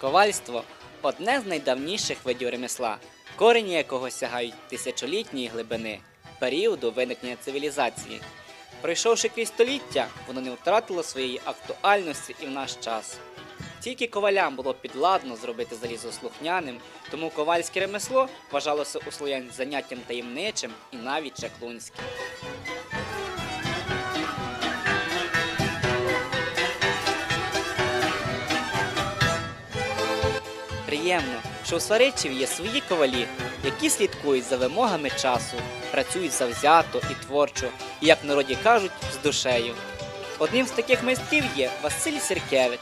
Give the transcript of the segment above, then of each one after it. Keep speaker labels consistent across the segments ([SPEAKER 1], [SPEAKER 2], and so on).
[SPEAKER 1] Ковальство одне з найдавніших видів ремесла, корені якого сягають тисячолітньої глибини, періоду виникнення цивілізації. Пройшовши крізь століття, воно не втратило своєї актуальності і в наш час. Тільки ковалям було підладно зробити залізо слухняним, тому ковальське ремесло вважалося у слов'ян заняттям таємничим і навіть чаклунським. Приємно, що у Сваричеві є свої ковалі, які слідкують за вимогами часу, працюють завзято і творчо, і, як народі кажуть, з душею. Одним з таких майстрів є Василь Сіркевич.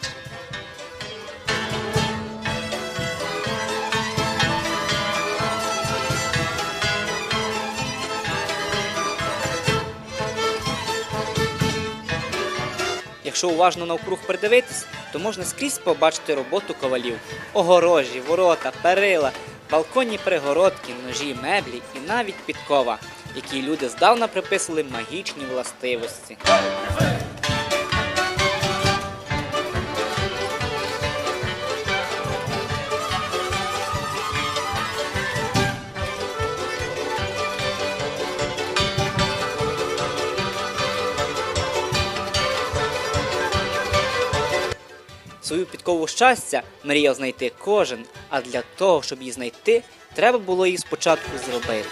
[SPEAKER 1] Якщо уважно навкруг придивитись, то можна скрізь побачити роботу ковалів: огорожі, ворота, перила, балконні перегородки, ножі, меблі і навіть підкова, які люди здавна приписували магічні властивості. Свою підкову щастя мріяв знайти кожен, а для того, щоб її знайти, треба було її спочатку зробити.